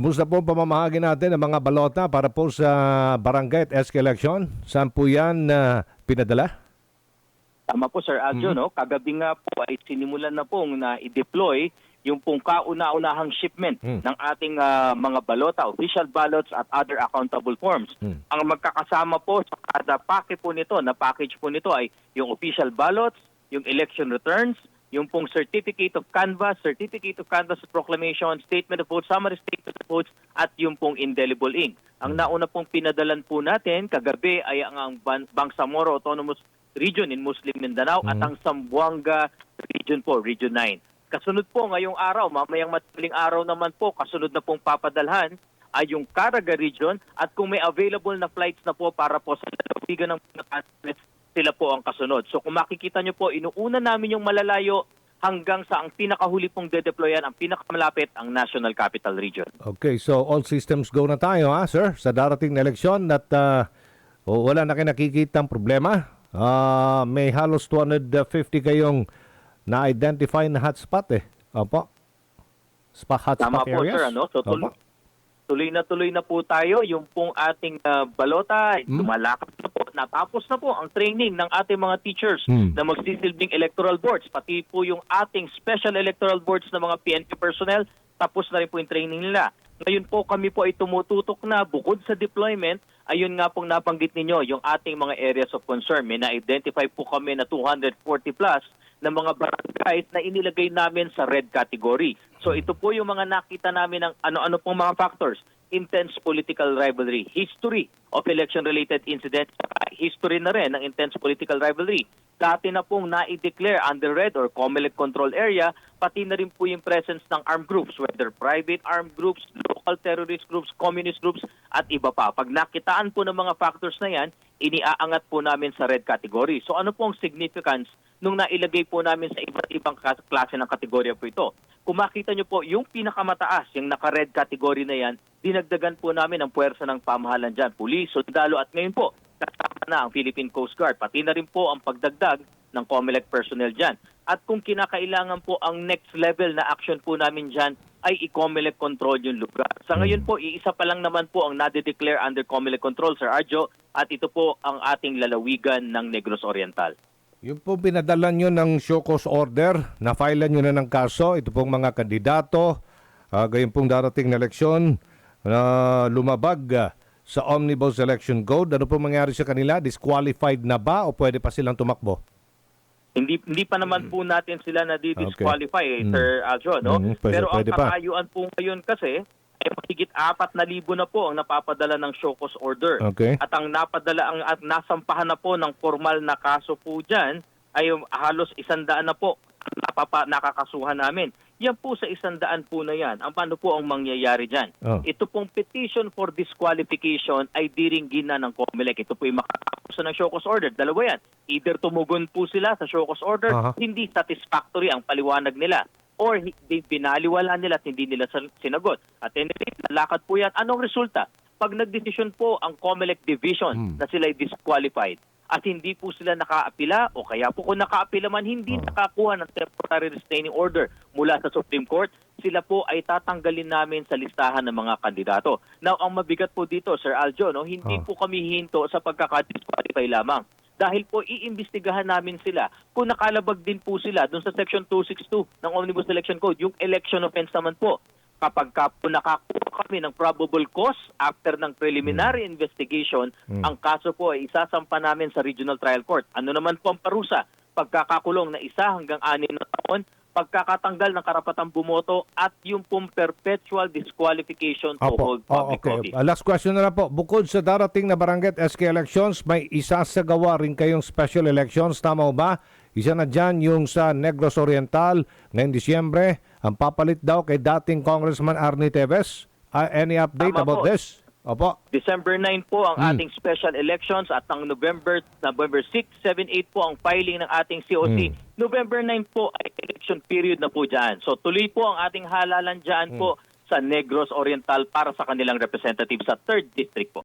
Kumusta po ang pamamahagi natin ng mga balota para po sa barangay at SK election? Saan po yan na pinadala? Tama po Sir Aljo, no? Kagabi nga po ay sinimulan na pong na i-deploy yung pong kauna-unahang shipment Hmm. ng ating ah, mga balota, official ballots at other accountable forms. Hmm. Ang magkakasama po sa kada package po nito, na package po nito ay yung official ballots, yung election returns, yung pong certificate of canvass, certificate of canvass proclamation, statement of vote, summary statement of votes, at yung pong indelible ink. Ang nauna pong pinadalan po natin kagabi ay ang, ang Ban- Bangsamoro Autonomous Region in Muslim Mindanao at Mhm. ang Sambuanga Region po, Region 9. Kasunod po ngayong araw, mamayang madaling araw naman po, kasunod na pong papadalhan ay yung Caraga Region at kung may available na flights na po para po sa lalawigan ng Pilipinas, sila po ang kasunod. So kung makikita nyo po, inuuna namin yung malalayo hanggang sa ang pinakahuli pong dedeployan, ang pinakamalapit, ang National Capital Region. Okay, so all systems go na tayo ha, sir, sa darating na eleksyon at o- wala na kayo nakikitang problema. Ah, may halos 250 kayong na-identify na hotspot eh. Opo. Spot hotspot Tama po areas? sir, ano? So Opo. Tuloy na tuloy na po tayo. Yung pong ating ah, balota, Hmm? na po. Natapos na po ang training ng ating mga teachers Hmm. na magsisilbing electoral boards. Pati po yung ating special electoral boards ng mga PNP personnel, tapos na rin po yung training nila. Ngayon po kami po ay tumututok na bukod sa deployment, ayun nga pong nabanggit ninyo, yung ating mga areas of concern. May na-identify po kami na 240 plus na mga barangays na inilagay namin sa red category. So ito po yung mga nakita namin ng ano-ano pong mga factors. Intense political rivalry, history of election-related incidents, history na rin ng intense political rivalry. Dati na pong na-declare under red or COMELEC control area, pati na rin po yung presence ng armed groups, whether private armed groups, local terrorist groups, communist groups, at iba pa. Pag nakitaan po ng mga factors na yan, iniaangat po namin sa red category. So ano pong significance nung nailagay po namin sa iba't ibang klase ng kategorya po ito? Kung makita nyo po, yung pinakamataas, yung naka-red category na yan, dinagdagan po namin ang puwersa ng pamahalan dyan, pulis, sundalo, at ngayon po, kasama na ang Philippine Coast Guard. Pati na rin po ang pagdagdag ng COMELEC personnel dyan. At kung kinakailangan po ang next level na action po namin dyan, ay i-COMELEC control yung lugar. Sa ngayon po, iisa pa lang naman po ang nade-declare under COMELEC control, Sir Arjo, at ito po ang ating lalawigan ng Negros Oriental. Yung po pinadala nyo ng show cause order, na-file nyo na ng kaso, ito pong mga kandidato, uh, gayon pong darating na eleksyon, na lumabag ah, sa Omnibus Election Code. Ano po mangyari sa kanila? Disqualified na ba o pwede pa silang tumakbo? Hindi hindi pa naman po natin sila na disqualify eh, Mm. Sir Aljo, no? Mm, pwede- Pero ang pwede pa. kakayuan po ngayon kasi ay mahigit apat na libo na po ang napapadala ng show cause order. Okay. At ang napadala ang at nasampahan na po ng formal na kaso po diyan ay halos isandaan na po ang napapa, nakakasuhan namin. Yan po sa isandaan po na yan. Ang paano po ang mangyayari dyan? Oh. Ito pong petition for disqualification ay diringgin na ng COMELEC. Ito po yung makakapos ng show cause order. Dalawa yan. Either tumugon po sila sa show cause order, Aha. hindi satisfactory ang paliwanag nila. Or binaliwala nila at hindi nila sinagot. At anyway, lalakad po yan. Anong resulta? Pag nagdesisyon po ang COMELEC division Hmm. na sila ay disqualified at hindi po sila nakaapila o kaya po kung nakaapila man hindi Oh. nakakuha ng temporary restraining order mula sa Supreme Court, sila po ay tatanggalin namin sa listahan ng mga kandidato. Now, ang mabigat po dito, Sir Aljo, no, hindi Oh. po kami hinto sa pagkakadisqualify lamang. Dahil po iimbestigahan namin sila kung nakalabag din po sila doon sa Section 262 ng Omnibus Election Code, yung election offense naman po. Kapag ka po nakakuha kami ng probable cause after ng preliminary investigation, Mm. ang kaso po ay isasampa namin sa Regional Trial Court. Ano naman po ang parusa? Pagkakakulong na isa hanggang anim na taon, pagkakatanggal ng karapatang bumoto at yung pong perpetual disqualification to Opo. hold Oh, public okay. office. Uh, last question na lang po. Bukod sa darating na barangay SK elections, may isasagawa rin kayong special elections. Tama ba? Isa na dyan yung sa Negros Oriental ngayong Disyembre. Ang papalit daw kay dating Congressman Arnie Teves. Uh, any update Tama about po. this? Opo. December 9 po ang Mm. ating special elections at ang November November 6, 7, 8 po ang filing ng ating COC. Mm. November 9 po ay election period na po dyan. So tuloy po ang ating halalan dyan po sa Negros Oriental para sa kanilang representative sa 3rd District po.